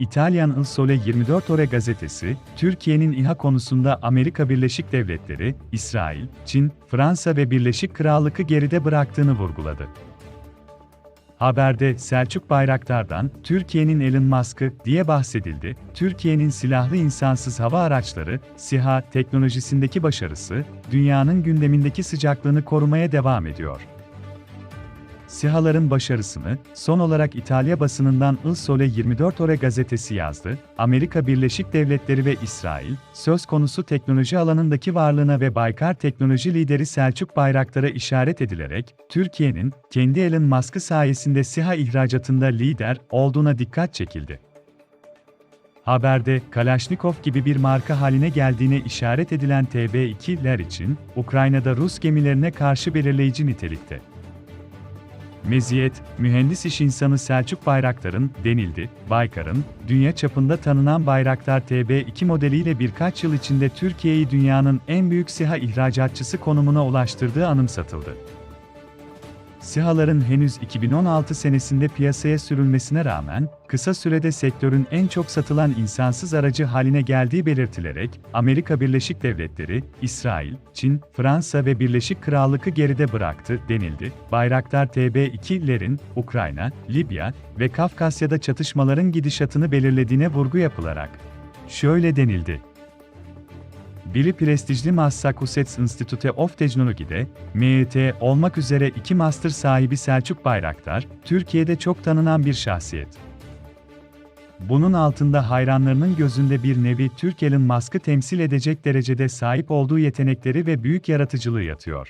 İtalyan Il Sole 24 Ore gazetesi, Türkiye'nin İHA konusunda Amerika Birleşik Devletleri, İsrail, Çin, Fransa ve Birleşik Krallık'ı geride bıraktığını vurguladı. Haberde Selçuk Bayraktar'dan Türkiye'nin Elon Musk'ı diye bahsedildi. Türkiye'nin silahlı insansız hava araçları, SİHA teknolojisindeki başarısı, dünyanın gündemindeki sıcaklığını korumaya devam ediyor. SİHA'ların başarısını, son olarak İtalya basınından Il Sole 24 Ore gazetesi yazdı. Amerika Birleşik Devletleri ve İsrail, söz konusu teknoloji alanındaki varlığına ve Baykar teknoloji lideri Selçuk Bayraktar'a işaret edilerek, Türkiye'nin, kendi Elon Musk'ı sayesinde SİHA ihracatında lider olduğuna dikkat çekildi. Haberde, Kalashnikov gibi bir marka haline geldiğine işaret edilen TB2'ler için, Ukrayna'da Rus gemilerine karşı belirleyici nitelikte. Meziyet, mühendis iş insanı Selçuk Bayraktar'ın, denildi, Baykar'ın, dünya çapında tanınan Bayraktar TB2 modeliyle birkaç yıl içinde Türkiye'yi dünyanın en büyük SİHA ihracatçısı konumuna ulaştırdığı anımsatıldı. SİHA'ların henüz 2016 senesinde piyasaya sürülmesine rağmen, kısa sürede sektörün en çok satılan insansız aracı haline geldiği belirtilerek, Amerika Birleşik Devletleri, İsrail, Çin, Fransa ve Birleşik Krallık'ı geride bıraktı, denildi. Bayraktar TB2'lerin, Ukrayna, Libya ve Kafkasya'da çatışmaların gidişatını belirlediğine vurgu yapılarak, şöyle denildi. Biri prestijli Massachusetts Institute of Technology'de, MIT olmak üzere iki master sahibi Selçuk Bayraktar, Türkiye'de çok tanınan bir şahsiyet. Bunun altında hayranlarının gözünde bir nevi Türk Elon Musk'ı temsil edecek derecede sahip olduğu yetenekleri ve büyük yaratıcılığı yatıyor.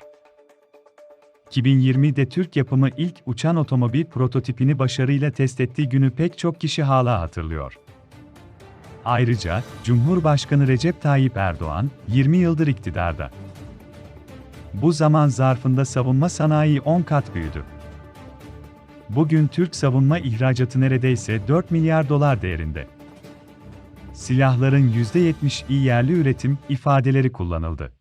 2020'de Türk yapımı ilk uçan otomobil prototipini başarıyla test ettiği günü pek çok kişi hala hatırlıyor. Ayrıca, Cumhurbaşkanı Recep Tayyip Erdoğan, 20 yıldır iktidarda. Bu zaman zarfında savunma sanayi 10 kat büyüdü. Bugün Türk savunma ihracatı neredeyse 4 milyar dolar değerinde. Silahların %70'i yerli üretim ifadeleri kullanıldı.